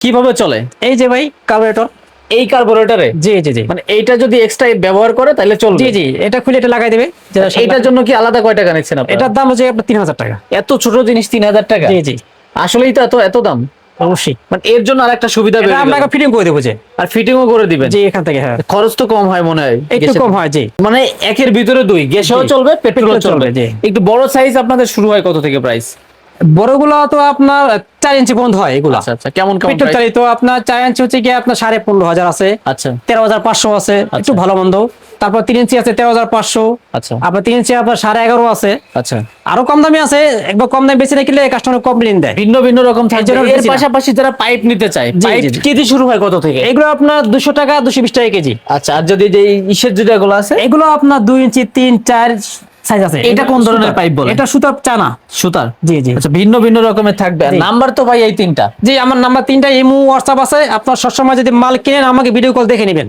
কীভাবে চলে? এই যে ভাই কার্বোরেটর এই কার্বোরেটরে জি জি জি। মানে এইটা যদি এক্সট্রা ব্যবহার করে তাহলে চলবে। জি জি এটা খুলে এটা লাগাই দেবে। এটার জন্য কি আলাদা কয় টাকা নিচ্ছেন আপনারা? এটার দাম হচ্ছে আপনার তিন হাজার টাকা। এত ছোট জিনিস তিন হাজার টাকা? জি জি। আসলেই তো এত এত দাম? অবশ্যই। মানে এর জন্য আরেকটা সুবিধা গেল। আপনাকে ফিটিং করে দেবো যে। আর ফিটিংও করে দিবেন। জি এখান থেকে হ্যাঁ। খরচ তো কম হয় মনে হয়। একটু কম হয় জি। মানে একের ভিতরে দুই। গ্যাসেও। চলবে পেট্রোলও পেট্রোল চলবে চলবে, জি। একটু বড় সাইজ আপনাদের শুরু হয় কত থেকে প্রাইস বড়গুলো তো আপনার চার ইঞ্চি পর্যন্ত হয় এগুলো। আচ্ছা আচ্ছা কেমন পেট্রোল? চালিত আপনার চার ইঞ্চি হচ্ছে কি আপনার সাড়ে পনেরো হাজার আছে। আচ্ছা। তেরো হাজার পাঁচশো আছে একটু ভালো মন্দ। তারপর তিন ইঞ্চি আছে তেরো হাজার পাঁচশো। আচ্ছা। আপনার তিন ইঞ্চি আপনার সাড়ে এগারো আছে। আচ্ছা। আরও কম দামি আছে একবার কম দামে বেশি না কিনলে কাস্টমার কমপ্লেন দেয়। ভিন্ন ভিন্ন রকম এর পাশাপাশি যারা পাইপ নিতে চায়। কেজি শুরু হয় কত থেকে? এগুলো আপনার দুশো টাকা দুশো বিশ টাকা কেজি। আচ্ছা আর যদি যে ইসের যেটা গুলো আছে? এগুলো আপনার দুই ইঞ্চি তিন চার সাইজ আছে। এটা কোন ধরনের। পাইপ বলে? এটা সুতার চানা। সুতার? জি জি। আচ্ছা ভিন্ন ভিন্ন রকমের থাকবে। নাম্বার তো ভাই এই তিনটা। জি আমার নাম্বার তিনটা ইমো হোয়াটসঅ্যাপ আছে। আপনার সবসময় যদি মাল কিনেন আমাকে ভিডিও কল দেখে নেবেন।